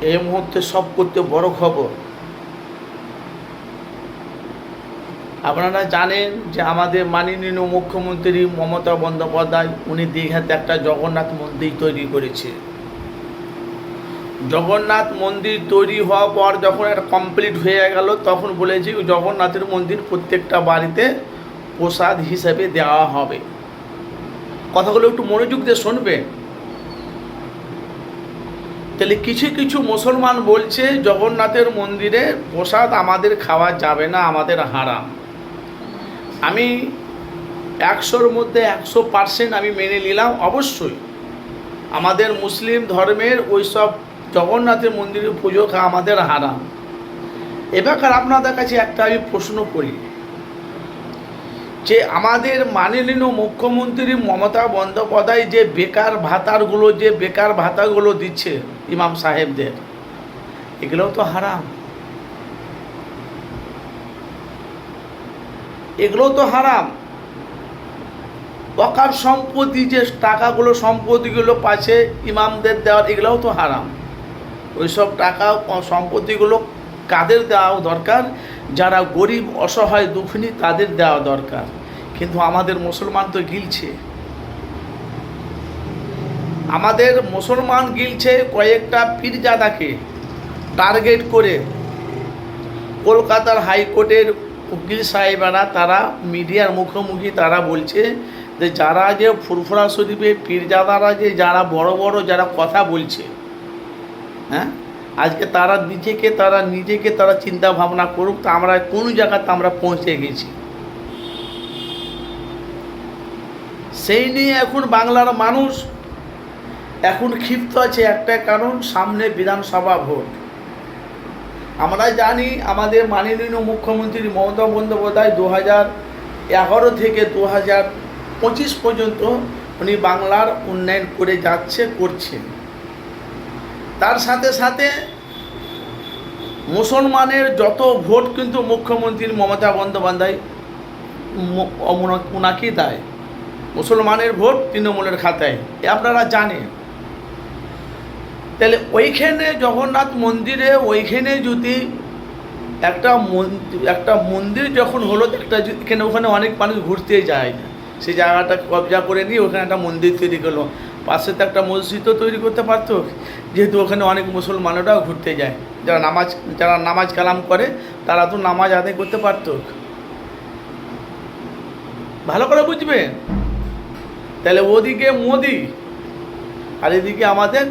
এই মুহূর্তে সব করতে বড় খবর। আপনারা জানেন যে আমাদের মাননীয় মুখ্যমন্ত্রী মমতা বন্দ্যোপাধ্যায়, উনি দীঘাতে একটা জগন্নাথ মন্দির তৈরি করেছে। জগন্নাথ মন্দির তৈরি হওয়ার পর যখন এটা কমপ্লিট হয়ে গেল, তখন বলেছি জগন্নাথের মন্দির প্রত্যেকটা বাড়িতে প্রসাদ হিসেবে দেওয়া হবে। কথাগুলো একটু মনোযোগ দিয়ে শুনবে তাহলে কিছু কিছু মুসলমান বলছে, জগন্নাথের মন্দিরে প্রসাদ আমাদের খাওয়া যাবে না, আমাদের হারাম। আমি একশোর মধ্যে একশো পার্সেন্ট আমি মেনে নিলাম, অবশ্যই। আমাদের মুসলিম ধর্মের ওই সব জগন্নাথের মন্দিরে পুজো খাওয়া আমাদের হারাম। এবার আপনাদের কাছে একটা আমি প্রশ্ন করি। যে আমাদের মাননীয় মুখ্যমন্ত্রী মমতা বন্দ্যোপাধ্যায় যে বেকার ভাতারগুলো, যে বেকার ভাতাগুলো দিচ্ছে ইমাম সাহেবদের, এগুলোও তো হারাম। এগুলো তো হারাম। অকার সম্পত্তি যে টাকাগুলো, সম্পত্তিগুলো পাচ্ছে ইমামদের দেওয়ার, এগুলোও তো হারাম। ওইসব টাকা, সম্পত্তিগুলো কাদের দেওয়া দরকার? যারা গরিব, অসহায়, দুঃখিনী, তাদের দেওয়া দরকার। কিন্তু আমাদের মুসলমান তো গিলছে। আমাদের মুসলমান গিলছে কয়েকটা পীরজাদাকে টার্গেট করে। কলকাতার হাইকোর্টের উকিল সাহেবেরা, তারা মিডিয়ার মুখোমুখি তারা বলছে যে, যারা যে ফুরফুরা শরীফে পীরজাদারা যে, যারা বড় বড় যারা কথা বলছে হ্যাঁ? আজকে তারা নিজেকে তারা নিজেকে, তারা চিন্তা ভাবনা করুক, তা আমরা কোন জায়গাতে আমরা পৌঁছে গেছি। সেই নিয়ে এখন বাংলার মানুষ এখন ক্ষিপ্ত আছে একটা কারণ, সামনে বিধানসভা ভোট। আমরা জানি আমাদের মাননীয় মুখ্যমন্ত্রী মমতা বন্দ্যোপাধ্যায় দু হাজার এগারো থেকে দু হাজার পঁচিশ পর্যন্ত উনি বাংলার উন্নয়ন করে যাচ্ছে, করছেন। তার সাথে সাথে মুসলমানের যত ভোট কিন্তু মুখ্যমন্ত্রী মমতা বন্দ্যোপাধ্যায় ওনাকেই দেয়। মুসলমানের ভোট তৃণমূলের খাতায়। এ আপনারা জানেন। তাহলে ওইখানে জগন্নাথ মন্দিরে, ওইখানে যদি একটা একটা মন্দির যখন হলো, একটা এখানে ওখানে অনেক মানুষ ঘুরতে যায়। সেই জায়গাটা কবজা করে নিয়ে ওখানে একটা মন্দির তৈরি করল। পাশে তো একটা মসজিদও তৈরি করতে পারত, যেহেতু ওখানে অনেক মুসলমানরাও ঘুরতে যায়। যারা নামাজ যারা নামাজ কালাম করে, তারা তো নামাজ আদায় করতে পারত। ভালো করে বুঝবেন তাহলে ওদিকে মোদি, আর এদিকে আমাদের